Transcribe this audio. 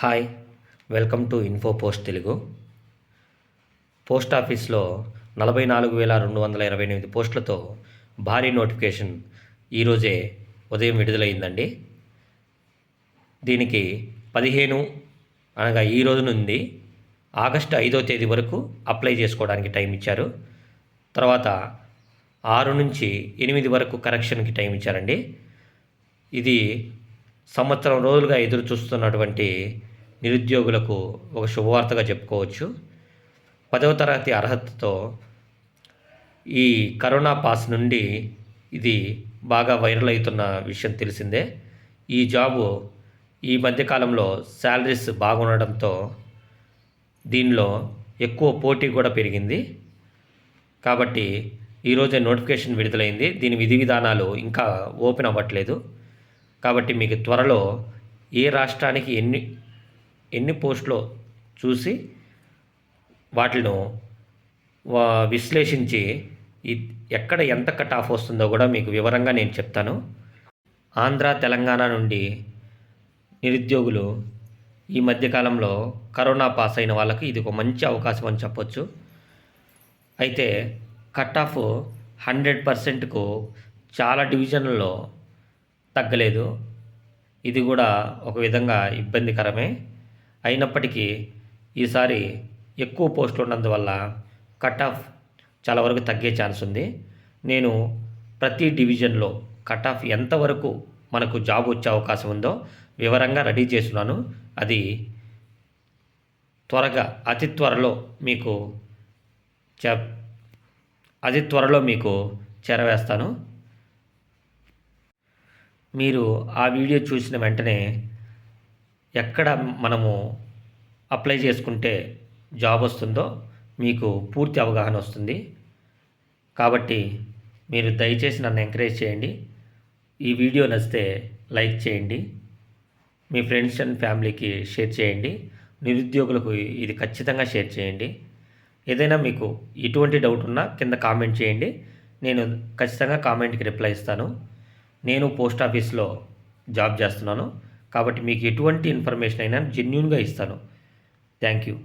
Hi welcome to info post Telugu. Post ఆఫీస్లో నలభై నాలుగు వేల రెండు వందల ఇరవై ఎనిమిది పోస్టులతో భారీ నోటిఫికేషన్ ఈరోజే ఉదయం విడుదలైందండి. దీనికి పదిహేను అనగా ఈ రోజు నుండి ఆగస్టు ఐదో తేదీ వరకు అప్లై చేసుకోవడానికి టైం ఇచ్చారు. తర్వాత ఆరు నుంచి ఎనిమిది వరకు కరెక్షన్కి టైం ఇచ్చారండి. ఇది సంవత్సరం రోజులుగా ఎదురు చూస్తున్నటువంటి నిరుద్యోగులకు ఒక శుభవార్తగా చెప్పుకోవచ్చు. పదవ తరగతి అర్హతతో ఈ కరోనా పాస్ నుండి ఇది బాగా వైరల్ అవుతున్న విషయం తెలిసిందే. ఈ జాబు ఈ మధ్యకాలంలో శాలరీస్ బాగుండడంతో దీనిలో ఎక్కువ పోటీ కూడా పెరిగింది. కాబట్టి ఈరోజే నోటిఫికేషన్ విడుదలైంది. దీని విధి విధానాలు ఇంకా ఓపెన్ అవ్వట్లేదు. కాబట్టి మీకు త్వరలో ఏ రాష్ట్రానికి ఎన్ని ఎన్ని పోస్టులో చూసి వాటిను వా- విశ్లేషించి ఎక్కడ ఎంత కట్ ఆఫ్ వస్తుందో కూడా మీకు వివరంగా నేను చెప్తాను. ఆంధ్ర తెలంగాణ నుండి నిరుద్యోగులు ఈ మధ్యకాలంలో కరోనా పాస్ అయిన వాళ్ళకి ఇది ఒక మంచి అవకాశం అని చెప్పొచ్చు. అయితే కట్ ఆఫ్ హండ్రెడ్ పర్సెంట్కు చాలా డివిజన్లలో తగ్గలేదు. ఇది కూడా ఒక విధంగా ఇబ్బందికరమే. అయినప్పటికీ ఈసారి ఎక్కువ పోస్టులు ఉన్నందువల్ల కట్ ఆఫ్ చాలా వరకు తగ్గే ఛాన్స్ ఉంది. నేను ప్రతి డివిజన్లో కట్ ఆఫ్ ఎంతవరకు మనకు జాబ్ వచ్చే అవకాశం ఉందో వివరంగా రెడీ చేస్తున్నాను. అది త్వరగా అతి త్వరలో మీకు చె అతి త్వరలో మీకు చేరవేస్తాను. మీరు ఆ వీడియో చూసిన వెంటనే ఎక్కడ మనము అప్లై చేసుకుంటే జాబ్ వస్తుందో మీకు పూర్తి అవగాహన వస్తుంది. కాబట్టి మీరు దయచేసి నన్ను ఎంకరేజ్ చేయండి. ఈ వీడియో నచ్చితే లైక్ చేయండి. మీ ఫ్రెండ్స్ అండ్ ఫ్యామిలీకి షేర్ చేయండి. నిరుద్యోగులకు ఇది ఖచ్చితంగా షేర్ చేయండి. ఏదైనా మీకు ఎటువంటి డౌట్ ఉన్నా కింద కామెంట్ చేయండి. నేను ఖచ్చితంగా కామెంట్కి రిప్లై ఇస్తాను. నేను పోస్ట్ ఆఫీస్లో జాబ్ చేస్తున్నాను. కాబట్టి మీకు ఎటువంటి ఇన్ఫర్మేషన్ అయినా జెన్యున్గా ఇస్తాను. Thank you